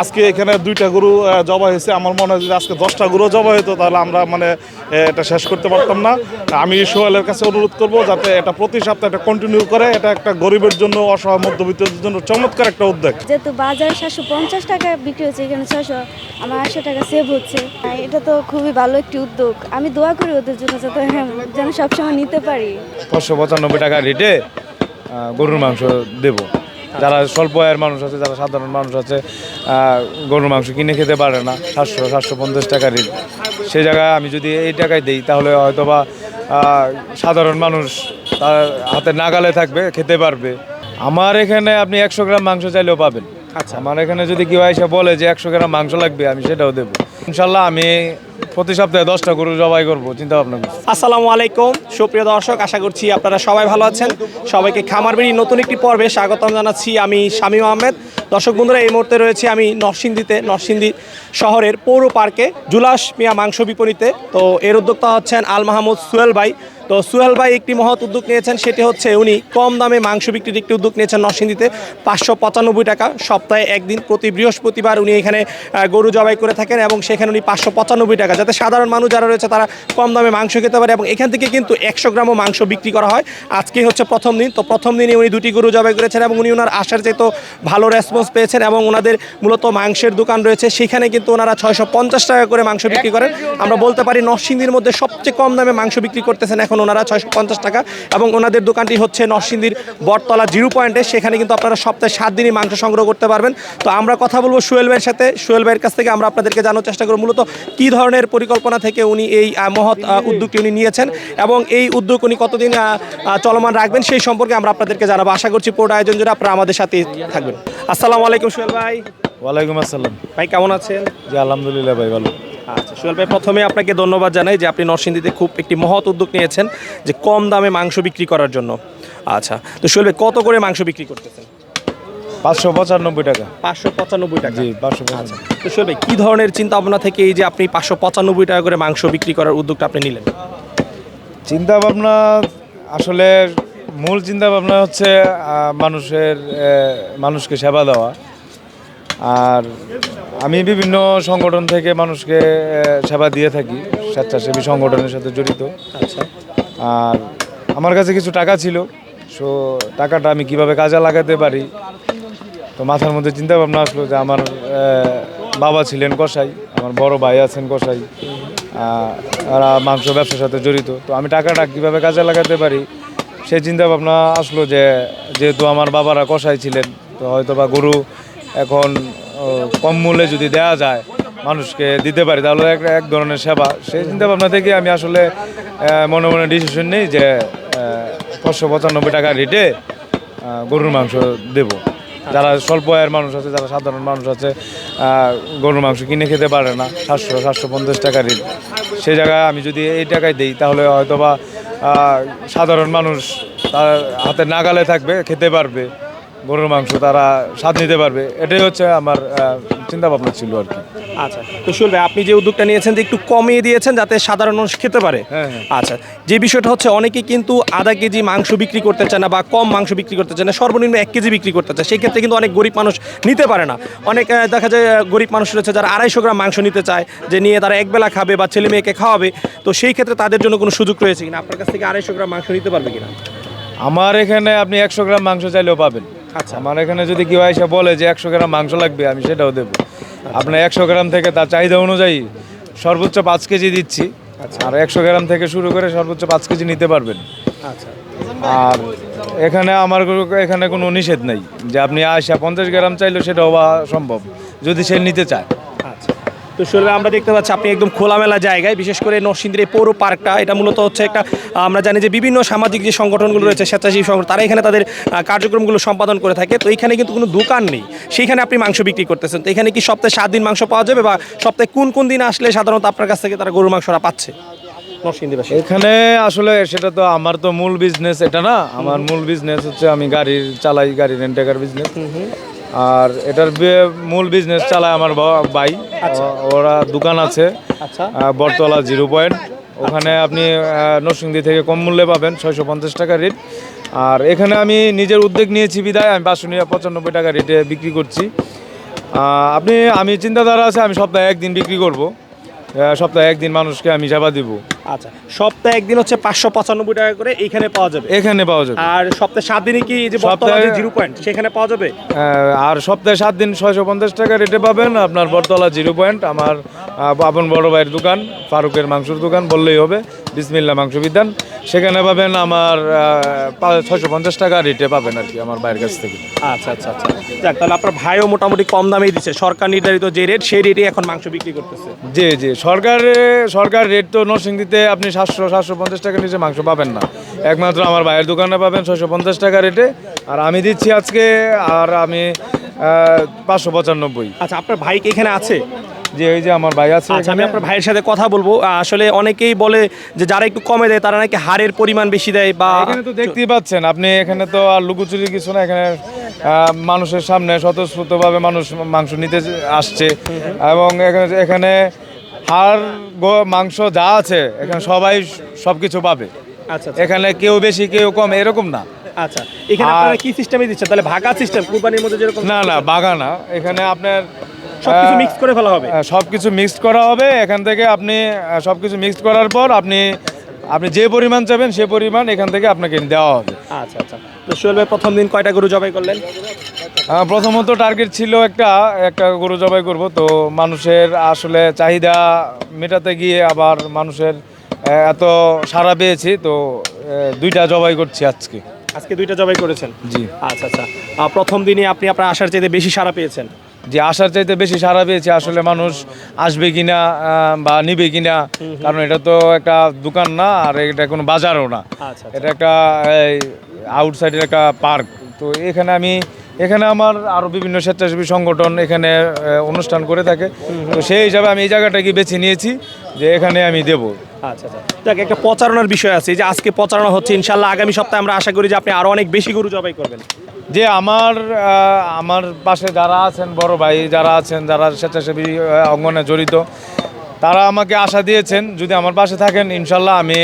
আজকে এখানে দুইটা গরু জবা হয়েছে। আমার মনে হয় যদি আজকে দশটা গরু জবা হতো তাহলে আমরা মানে এটা শেষ করতে পারতাম না। আমি সোহেলের কাছে অনুরোধ করব যাতে এটা প্রতি সপ্তাহে এটা কন্টিনিউ করে। এটা একটা গরিবের জন্য অসহায় মধ্যবিত্তদের জন্য চমৎকার একটা উদ্যোগ। যেহেতু বাজার সাতশো পঞ্চাশ টাকা বিক্রি হচ্ছে এখানে ছশো আমার আটশো টাকা সেভ হচ্ছে। এটা তো খুবই ভালো একটি উদ্যোগ। আমি দোয়া করি ওদের জন্য যাতে হ্যাঁ যেন সবসময় নিতে পারি। পাঁচশো পঁচানব্বই টাকা রেটে গরুর মাংস দেব। যারা স্বল্প আয়ের মানুষ আছে যারা সাধারণ মানুষ আছে গরুর মাংস কিনে খেতে পারে না সাতশো সাতশো পঞ্চাশ টাকা রেট সেই জায়গায় আমি যদি এই টাকায় দিই তাহলে হয়তো বা সাধারণ মানুষ তার হাতে নাগালে থাকবে খেতে পারবে। আমার এখানে আপনি একশো গ্রাম মাংস চাইলেও পাবেন। আচ্ছা। আমার এখানে যদি কেউ এসে বলে যে একশো গ্রাম মাংস লাগবে আমি সেটাও দেবো। ইনশাল্লাহ আমি প্রতি সপ্তাহে দশটা গরু জবাই করব, চিন্তা ভাবনা আসসালামু আলাইকুম। সুপ্রিয় দর্শক, আশা করছি আপনারা সবাই ভালো আছেন। সবাইকে খামারবাড়ি নতুন একটি পর্বে স্বাগতম জানাচ্ছি আমি শামীম আহমেদ। দর্শক বন্ধুরা, এই মুহূর্তে রয়েছে আমি নরসিংদীতে, নরসিংদী শহরের পৌর পার্কে জুলাস মিয়া মাংস বিপণীতে। তো এর উদ্যোক্তা হচ্ছেন আল মাহমুদ সুয়েল ভাই। তো সুহেল ভাই একটি মহৎ উদ্যোগ নিয়েছেন, সেটি হচ্ছে উনি কম দামে মাংস বিক্রির একটি উদ্যোগ নিয়েছেন নরসিংদীতে, পাঁচশো পঁচানব্বই টাকা। সপ্তাহে একদিন প্রতি বৃহস্পতিবার উনি এখানে গরু জবাই করে থাকেন এবং সেখানে উনি পাঁচশো পঁচানব্বই টাকা যাতে সাধারণ মানুষ যারা রয়েছে তারা কম দামে মাংস খেতে পারে এবং এখান থেকে কিন্তু একশো গ্রামও মাংস বিক্রি করা হয়। আজকে হচ্ছে প্রথম দিন, তো প্রথম দিনে উনি দুটি গরু জবাই করেছেন এবং উনি ওনার আসার যেহেতু ভালো রেসপন্স পেয়েছেন এবং ওনাদের মূলত মাংসের দোকান রয়েছে। সেখানে কিন্তু ওনারা ছয়শো পঞ্চাশ টাকা করে মাংস বিক্রি করেন। আমরা বলতে পারি নরসিংদীর মধ্যে সবচেয়ে কম দামে মাংস বিক্রি করতেছেন এখন ওনারা ছয়শো পঞ্চাশ টাকা এবং ওনাদের দোকানটি হচ্ছে নরসিংদীর বটতলা জিরো পয়েন্টে। সেখানে কিন্তু আপনারা সপ্তাহে সাত দিনই মাংস সংগ্রহ করতে পারবেন। তো আমরা কথা বলব সুয়েল ভাইয়ের সাথে। সুয়েল ভাইয়ের কাছ থেকে আমরা আপনাদেরকে জানার চেষ্টা করব মূলত কী ধরনের পরিকল্পনা থেকে উনি এই মহৎ উদ্যোগটি উনি নিয়েছেন এবং এই উদ্যোগ উনি কতদিন চলমান রাখবেন সেই সম্পর্কে আমরা আপনাদেরকে জানাব। আশা করছি পোর্ট আয়োজন জন্য আপনারা আমাদের সাথে থাকবেন। আসসালামু আলাইকুম সুয়েল ভাই। ওয়ালাইকুম আসসালাম। ভাই কেমন আছেন? জি আলহামদুলিল্লাহ ভাই ভালো। আচ্ছা সোহেল ভাই প্রথমে আপনাকে ধন্যবাদ জানাই যে আপনি নরসিংদীতে খুব একটি মহৎ উদ্যোগ নিয়েছেন যে কম দামে মাংস বিক্রি করার জন্য। আচ্ছা তো সোহেল ভাই কত করে মাংস বিক্রি করতেছেন? পাঁচশো পঁচানব্বই টাকা। পাঁচশো পঁচানব্বই টাকা। জি পাঁচশো পঁচানব্বই। তো সোহেল কী ধরনের চিন্তা ভাবনা থেকে এই যে আপনি পাঁচশো পঁচানব্বই টাকা করে মাংস বিক্রি করার উদ্যোগটা আপনি নিলেন? চিন্তা ভাবনা আসলে মূল চিন্তা ভাবনা হচ্ছে মানুষের মানুষকে সেবা দেওয়া। আর আমি বিভিন্ন সংগঠন থেকে মানুষকে সেবা দিয়ে থাকি স্বেচ্ছাসেবী সংগঠনের সাথে জড়িত। আচ্ছা। আর আমার কাছে কিছু টাকা ছিল সো টাকাটা আমি কীভাবে কাজে লাগাতে পারি তো মাথার মধ্যে চিন্তা ভাবনা আসলো যে আমার বাবা ছিলেন কসাই আমার বড় ভাই আছেন কসাই আহ, তারা মাংস ব্যবসার সাথে জড়িত। তো আমি টাকাটা কীভাবে কাজে লাগাতে পারি? সেই চিন্তা ভাবনা আসলো যে যেহেতু আমার বাবারা কসাই ছিলেন তো হয়তো বা গরু এখন কম মূল্যে যদি দেওয়া যায় মানুষকে দিতে পারি তাহলে এক এক ধরনের সেবা। সেই চিন্তা ভাবনা থেকে আমি আসলে মনে মনে ডিসিশন নিই যে পাঁচশো পঁচানব্বই টাকা রেটে গরুর মাংস দেব। যারা স্বল্প আয়ের মানুষ আছে, যারা সাধারণ মানুষ আছে গরুর মাংস কিনে খেতে পারে না, সাতশো সাতশো পঞ্চাশ টাকা রেট সেই জায়গায় আমি যদি এই টাকায় দিই, তাহলে হয়তোবা সাধারণ মানুষ তার হাতে নাগালে থাকবে, খেতে পারবে। গরুর মাংস তারা স্বাদ নিতে পারবে। এটাই হচ্ছে আমার চিন্তা ভাবনা ছিল আর কি। আচ্ছা তো ভাই আপনি যে উদ্যোগটা নিয়েছেন যে একটু কমিয়ে দিয়েছেন যাতে সাধারণ মানুষ খেতে পারে। হ্যাঁ, হ্যাঁ। আচ্ছা যে বিষয়টা হচ্ছে অনেকে কিন্তু আধা কেজি মাংস বিক্রি করতে চায় না বা কম মাংস বিক্রি করতে চায় না সর্বনিম্ন এক কেজি বিক্রি করতে চায়। সেই ক্ষেত্রে কিন্তু অনেক গরিব মানুষ নিতে পারে না। অনেক দেখা যায় গরিব মানুষ রয়েছে যারা আড়াইশো গ্রাম মাংস নিতে চায় যে নিয়ে তারা একবেলা খাবে বা ছেলে মেয়েকে খাওয়াবে। তো সেই ক্ষেত্রে তাদের জন্য কোনো সুযোগ রয়েছে কিনা? আপনার কাছ থেকে আড়াইশো গ্রাম মাংস নিতে পারবে কিনা? আমার এখানে আপনি একশো গ্রাম মাংস চাইলেও পাবেন। আমার এখানে যদি কেউ এসে বলে যে একশো গ্রাম মাংস লাগবে আমি সেটাও দেবো। আপনার একশো গ্রাম থেকে তার চাহিদা অনুযায়ী সর্বোচ্চ পাঁচ কেজি দিচ্ছি। আর একশো গ্রাম থেকে শুরু করে সর্বোচ্চ পাঁচ কেজি নিতে পারবেন। আচ্ছা। আর এখানে আমার এখানে কোনো নিষেধ নেই যে আপনি আসা পঞ্চাশ গ্রাম চাইলেও সেটা হওয়া সম্ভব যদি সে নিতে চায়। আচ্ছা তো আসলে আমরা দেখতে পাচ্ছি আপনি একদম খোলামেলা জায়গায় বিশেষ করে নরসিংদীর পৌর পার্কটা এটা মূলত হচ্ছে একটা আমরা জানি যে বিভিন্ন সামাজিক যে সংগঠনগুলো রয়েছে স্বেচ্ছাসেবী সংগঠন তারা এখানে তাদের কার্যক্রমগুলো সম্পাদন করে থাকে। তো এখানে কিন্তু কোনো দোকান নেই। সেইখানে আপনি মাংস বিক্রি করতেছেন। তো এখানে কি সপ্তাহে সাত দিন মাংস পাওয়া যাবে বা সপ্তাহে কোন কোন দিন আসলে সাধারণত আপনার কাছ থেকে তারা গরুর মাংসটা পাচ্ছে? এখানে আসলে সেটা তো আমার তো মূল বিজনেস এটা না? আমার মূল বিজনেস হচ্ছে আমি গাড়ির চালাই গাড়ি রেন্টেকার বিজনেস আর এটার মূল বিজনেস চালায় আমার ভাই। ওরা দোকান আছে। আচ্ছা। Battala zero point. ওখানে আপনি নরসিংদী থেকে কম মূল্যে পাবেন ছয়শো পঞ্চাশ টাকা রেট আর এখানে আমি নিজের উদ্যোগ নিয়েছি বিদায় আমি পাঁচশো নিয়ে পঁচানব্বই টাকা রেটে বিক্রি করছি। আপনি আমি চিন্তাধারা আছে আমি সপ্তাহে একদিন বিক্রি করব। সপ্তাহে একদিন মানুষকে আমি সেবা দিব। আচ্ছা সপ্তাহে একদিন হচ্ছে পাঁচশো পঁচানব্বই টাকা করে এখানে পাওয়া যাবে। এখানে পাওয়া যাবে। আর সপ্তাহে সাত দিনে কি যে সপ্তাহে- জিরো পয়েন্ট সেখানে পাওয়া যাবে? আর সপ্তাহে সাত দিন ছয়শো পঞ্চাশ টাকা রেটে পাবেন আপনার বটতলা জিরো পয়েন্ট আমার আপন বড় ভাইয়ের দোকান ফারুকের মাংসের দোকান বললেই হবে। বিসমিল্লা মাংস বিধান সেখানে পাবেন আমার ছয়শো পঞ্চাশ টাকা রেটে পাবেন আর কি আমার ভাইয়ের কাছ থেকে। আচ্ছা আচ্ছা আচ্ছা। যাক তাহলে আপনার ভাইও মোটামুটি কম দামেই দিচ্ছে সরকার নির্ধারিত যে রেট সেই রেটে এখন মাংস বিক্রি করতেছে। জি জি। সরকারে সরকার রেট তো নরসিংদীতে আপনি সাতশো সাতশো পঞ্চাশ টাকা নিচে মাংস পাবেন না। একমাত্র আমার ভাইয়ের দোকানে পাবেন ছয়শো পঞ্চাশ টাকা রেটে আর আমি দিচ্ছি আজকে আর আমি পাঁচশো পঁচানব্বই। আচ্ছা আপনার ভাই কি এখানে আছে? যে ওই যে আমার ভাই আছে আচ্ছা আমি আপনার ভাইয়ের সাথে কথা বলব। আসলে অনেকেই বলে যে যারা একটু কমে দেয় তারা নাকি হারের পরিমাণ বেশি দেয় বা এখানে তো দেখতেই পাচ্ছেন আপনি এখানে তো আর লুকোচুরি কিছু না এখানে মানুষের সামনে স্বতঃস্ফূর্তভাবে মানুষ মাংস নিতে আসছে। এবং এখানে এখানে হাড় গো- মাংস যা আছে এখানে সবাই সব কিছু পাবে। আচ্ছা আচ্ছা, এখানে কেউ বেশি কেউ কম এরকম না। আচ্ছা এখানে আপনারা কি সিস্টেমে দিচ্ছেন? তাহলে ভাগা সিস্টেম কুরবানির মধ্যে যেরকম না না বাগানা এখানে আপনার সবকিছু মিক্স করে ফেলা হবে। সব কিছু মিক্সড করা হবে। এখান থেকে আপনি সব কিছু মিক্সড করার পর আপনি আপনি যে পরিমাণ চাবেন সে পরিমাণ এখান থেকে আপনাকে দেওয়া হবে। আচ্ছা আচ্ছা। তো সোহেল ভাই প্রথম দিন কয়টা গরু জবাই করলেন? প্রথমত টার্গেট ছিল একটা একটা গরু জবাই করব। তো মানুষের আসলে চাহিদা মেটাতে গিয়ে আবার মানুষের এত সাড়া পেয়েছি। তো দুইটা জবাই করছি আজকে। আজকে দুইটা জবাই করেছেন? জি। আচ্ছা আচ্ছা। প্রথম দিনই আপনি আপনার আসার চাইতে বেশি সারা পেয়েছেন? যে আসার চাইতে বেশি সারা পেয়েছে আসলে মানুষ আসবে কিনা বা নিবে কিনা কারণ এটা তো একটা দোকান না আর এটা কোনো বাজারও না। আচ্ছা এটা একটা আউটসাইডের একটা পার্ক। তো এখানে আমি এখানে আমার আরও বিভিন্ন স্বেচ্ছাসেবী সংগঠন এখানে অনুষ্ঠান করে থাকে। তো সেই হিসাবে আমি এই জায়গাটাকে বেছে নিয়েছি যে এখানে আমি দেব। আচ্ছা আচ্ছা। দেখ একটা প্রচারণার বিষয় আছে যে আজকে প্রচারণা হচ্ছে ইনশাল্লাহ আগামী সপ্তাহে আমরা আশা করি যে আপনি আরও অনেক বেশি গরু জবাই করবেন। যে আমার আমার পাশে যারা আছেন বড় ভাই যারা আছেন যারা স্বেচ্ছাসেবী অঙ্গনে জড়িত তারা আমাকে আশা দিয়েছেন যদি আমার পাশে থাকেন ইনশাল্লাহ আমি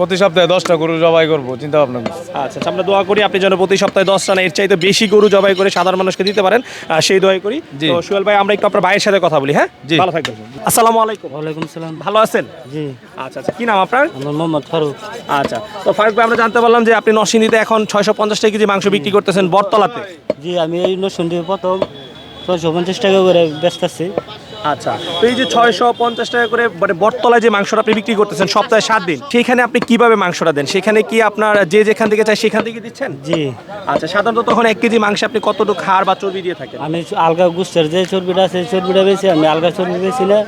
প্রতি সপ্তাহে দশটা গরু জবাই করব চিন্তা ভাবনা করছি। আচ্ছা আচ্ছা, আমরা দোয়া করি আপনি যেন প্রতি সপ্তাহে দশটা না এর চাইতে বেশি গরু জবাই করে সাধারণ মানুষকে দিতে পারেন সেই দোয়াই করি। জি। তো সুয়েল ভাই আমরা একটু আপনার ভাইয়ের সাথে কথা বলি হ্যাঁ? জি। ভালো থাকবেন। আসসালামু আলাইকুম। ওয়ালাইকুম সালাম। ভালো আছেন? জি। আচ্ছা আচ্ছা কি নাম আপনার? আমার মোহাম্মদ ফারুক। আচ্ছা তো ফারুক ভাই আমরা জানতে পারলাম যে আপনি নরসিংদীতে এখন ছয়শো পঞ্চাশ টাকা কেজি মাংস বিক্রি করতেছেন বটতলাতে। জি আমি এই নসুন্দি প্রথম ছয়শো পঞ্চাশ টাকা করে ব্যস্ত আছি আচ্ছা তো এই যে ছয়শো পঞ্চাশ টাকা করে মানে বটতলায় যে মাংসটা আপনি বিক্রি করতেছেন সপ্তাহে সাত দিন সেখানে আপনি কীভাবে মাংসটা দেন? সেখানে কি আপনার যে যেখান থেকে চাই সেখান থেকে দিচ্ছেন? জি। আচ্ছা সাধারণত তখন এক কেজি মাংসে আপনি কতটুকু খার বা চর্বি দিয়ে থাকেন? আমি আলগা গুস্তের যে চর্বিটা সেই চর্বিটা বেশি আমি আলগা চর্বি বেশি না।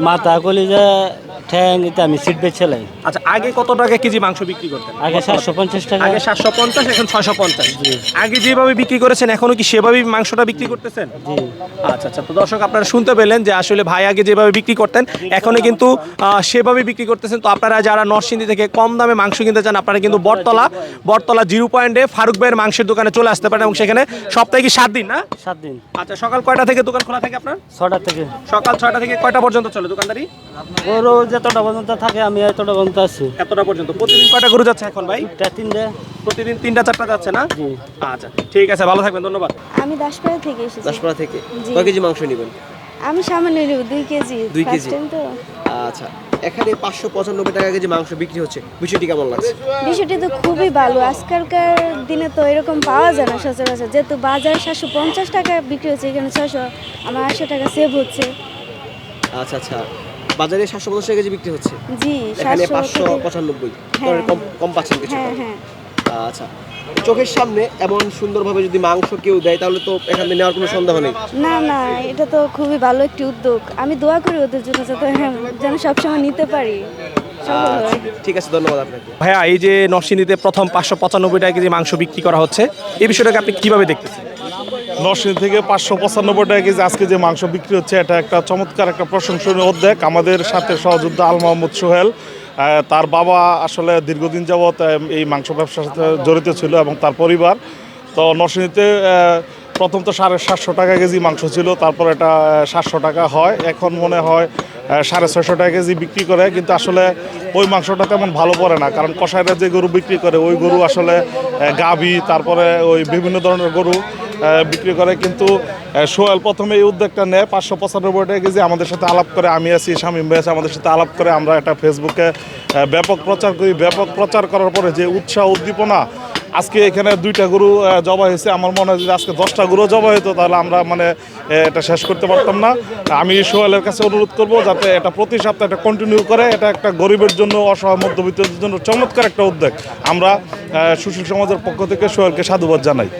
মাথা কলিজা ঠ্যাং এটা আমি সিট বেছেলাই আচ্ছা আগে কত টাকা কেজি মাংস বিক্রি করতেন? আগে সাতশো পঞ্চাশ টাকা। আগে সাতশো পঞ্চাশ এখন ছয়শো পঞ্চাশ। আগে যেভাবে বিক্রি করেছেন এখনও কি সেভাবেই মাংসটা বিক্রি করতেছেন? আচ্ছা আচ্ছা তো দর্শক আপনারা শুনতে পেলেন যে আসলে ভাই আগে যেভাবে বিক্রি করতেন এখনও কিন্তু সেভাবে বিক্রি করতেছেন। তো আপনারা যারা নরসিংদী থেকে কম দামে মাংস কিনতে চান আপনারা কিন্তু বটতলা বটতলা জিরো পয়েন্টে ফারুক ভাইয়ের মাংসের দোকানে চলে আসতে পারেন এবং সেখানে সপ্তাহে কি সাত দিন না? সাত দিন। আচ্ছা সকাল কয়টা থেকে দোকান খোলা থাকে আপনার? ছটা থেকে। সকাল ছয়টা থেকে কয়টা পর্যন্ত চলে দোকানদারি? যতটা পর্যন্ত থাকে আমি এতটা পর্যন্ত আছি। এতটা পর্যন্ত। প্রতিদিন কয়টা গরু যাচ্ছে এখন ভাই? তিনটে প্রতিদিন তিনটা চারটা যাচ্ছে না? জি। আচ্ছা ঠিক আছে ভালো থাকবেন ধন্যবাদ। আমি দাসপাড়া থেকে এসেছি। দাসপাড়া থেকে? কয় কেজি মাংস নেবেন? আমি সামান্য নেব দুই কেজি। দুই কেজি? তো। আচ্ছা এখানে পাঁচশো পঁচানব্বই টাকা কেজি মাংস বিক্রি হচ্ছে। বিষয়টি কেমন লাগছে? বিষয়টি তো খুবই ভালো। আজকালকার দিনে তো এরকম পাওয়া যায় না সচরাচর। যেহেতু বাজার সাতশো পঞ্চাশ টাকা বিক্রি হচ্ছে এখানে ছশো আমার আটশো টাকা সেভ হচ্ছে। আচ্ছা আচ্ছা। বাজারে সাতশো পঞ্চাশ টাকা কেজি বিক্রি হচ্ছে। জি এখানে সাতশো পাঁচশো পঁচানব্বই। হ্যাঁ, কম কম পাচ্ছেন কিছু হ্যাঁ হ্যাঁ। আচ্ছা। চোখের সামনে এমন সুন্দরভাবে যদি মাংস কেউ দেয় তাহলে তো এখান থেকে নেওয়ার কোনো সন্দেহ নেই। না না এটা তো খুবই ভালো একটি উদ্যোগ। আমি দোয়া করি ওদের জন্য যাতে হ্যাঁ যেন সবসময় নিতে পারি। আচ্ছা ঠিক আছে ধন্যবাদ আপনাকে। ভাইয়া এই যে নরসিংদীতে প্রথম পাঁচশো পঁচানব্বই টাকা কেজি মাংস বিক্রি করা হচ্ছে এই বিষয়টাকে আপনি কীভাবে দেখতেছেন? নরসিংদী থেকে পাঁচশো পঁচানব্বই টাকা কেজি আজকে যে মাংস বিক্রি হচ্ছে, এটা একটা চমৎকার একটা প্রশংসনীয় উদ্যোগ। আমাদের সাথে সহযোদ্ধা আল মোহাম্মদ সোহেল তার বাবা আসলে দীর্ঘদিন যাবৎ এই মাংস ব্যবসার সাথে জড়িত ছিল এবং তার পরিবার। তো নরসিংদীতে প্রথম তো সাড়ে সাতশো টাকা কেজি মাংস ছিল, তারপর এটা সাতশো টাকা হয়। এখন মনে হয় সাড়ে ছয়শো টাকা কেজি বিক্রি করে, কিন্তু আসলে ওই মাংসটা তেমন ভালো পড়ে না। কারণ কষাইরা যে গরু বিক্রি করে, ওই গরু আসলে গাভী, তারপরে ওই বিভিন্ন ধরনের গরু বিক্রি করে, কিন্তু সোহেল প্রথমে এই উদ্যোগটা নেয়, পাঁচশো পঁচানব্বই টাকা কেজি, আমাদের সাথে আলাপ করে, আমি আছি, শামীম ভাই আমাদের সাথে আলাপ করে আমরা একটা ফেসবুকে ব্যাপক প্রচার করি। ব্যাপক প্রচার করার পরে যে উৎসাহ, উদ্দীপনা, আজকে এখানে দুইটা গরু জবা হয়েছে। আমার মনে হয় যদি আজকে দশটা গরু জবা হতো তাহলে আমরা মানে এটা শেষ করতে পারতাম না। আমি সোহেলের কাছে অনুরোধ করব, যাতে এটা প্রতি সপ্তাহে এটা কন্টিনিউ করে, এটা একটা গরিবের জন্য, অসহায় মধ্যবিত্তের জন্য চমৎকার একটা উদ্যোগ। আমরা সুশীল সমাজের পক্ষ থেকে সোহেলকে সাধুবাদ জানাই।